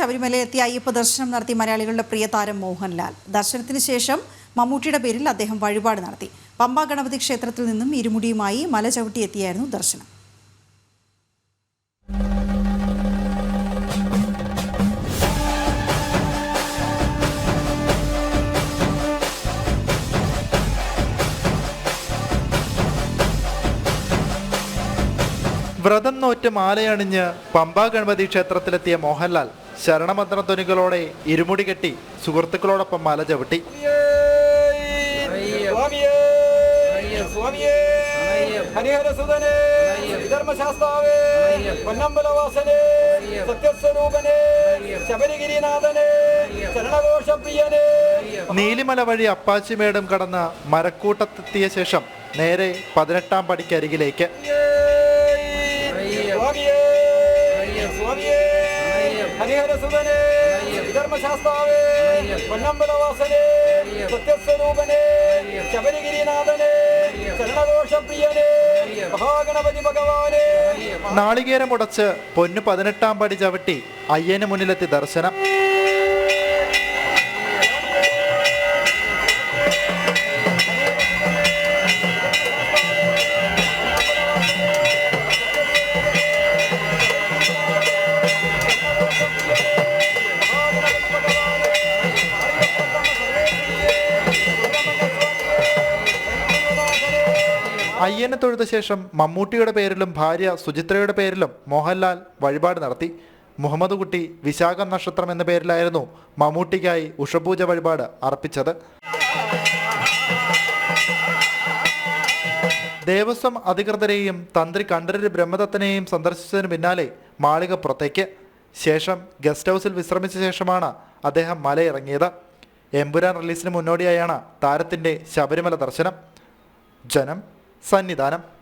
ശബരിമലയിലെത്തി അയ്യപ്പ ദർശനം നടത്തി മലയാളികളുടെ പ്രിയ താരം മോഹൻലാൽ. ദർശനത്തിന് ശേഷം മമ്മൂട്ടിയുടെ പേരിൽ അദ്ദേഹം വഴിപാട് നടത്തി. പമ്പ ഗണപതി ക്ഷേത്രത്തിൽ നിന്നും ഇരുമുടിയുമായി മല ചവിട്ടി എത്തിയായിരുന്നു ദർശനം. വ്രതം നോറ്റ് മാലയണിഞ്ഞ് പമ്പാ ഗണപതി ക്ഷേത്രത്തിലെത്തിയ മോഹൻലാൽ ശരണമന്ത്രധ്വനികളോടെ ഇരുമുടി കെട്ടി സുഹൃത്തുക്കളോടൊപ്പം മല ചവിട്ടി. സ്വാമിയേ സ്വാമിയേ ഹരിഹരസുതനേ ധർമ്മശാസ്താവേ പൊന്നമ്പലവാസനേ സത്യസ്വരൂപനേ ശബരിഗിരിനാഥനേ ശരണഘോഷപ്രിയനേ. നീലിമല വഴി അപ്പാച്ചിമേടും കടന്ന് മരക്കൂട്ടത്തെത്തിയ ശേഷം നേരെ പതിനെട്ടാം പടിക്കരികിലേക്ക് സ്വാമിയേ സ്വാമിയേ ഹരിഹരസുതനേ ധർമ്മശാസ്താവേ പൊന്നമ്പലവാസനേ സത്യസ്വരൂപനേ ശബരിഗിരിനാഥനേ ശരണഘോഷപ്രിയനേ മഹാഗണപതി ഭഗവാനേ. നാളികേരമുടച്ച് പൊന്നു പതിനെട്ടാം പടി ചവിട്ടി അയ്യന് മുന്നിലെത്തി ദർശനം. അയ്യനെ തൊഴുത ശേഷം മമ്മൂട്ടിയുടെ പേരിലും ഭാര്യ സുചിത്രയുടെ പേരിലും മോഹൻലാൽ വഴിപാട് നടത്തി. മുഹമ്മദ് കുട്ടി വിശാഖം നക്ഷത്രം എന്ന പേരിലായിരുന്നു മമ്മൂട്ടിക്കായി ഉഷപൂജ വഴിപാട് അർപ്പിച്ചത്. ദേവസ്വം അധികൃതരെയും തന്ത്രി കണ്ഠരര് ബ്രഹ്മദത്തനെയും സന്ദർശിച്ചതിന് പിന്നാലെ മാളിക പുറത്തേക്ക്. ശേഷം ഗസ്റ്റ് ഹൗസിൽ വിശ്രമിച്ച ശേഷമാണ് അദ്ദേഹം മലയിറങ്ങിയത്. എമ്പുരാൻ റിലീസിന് മുന്നോടിയായാണ് താരത്തിന്റെ ശബരിമല ദർശനം. ജനം സന്നിധാനം.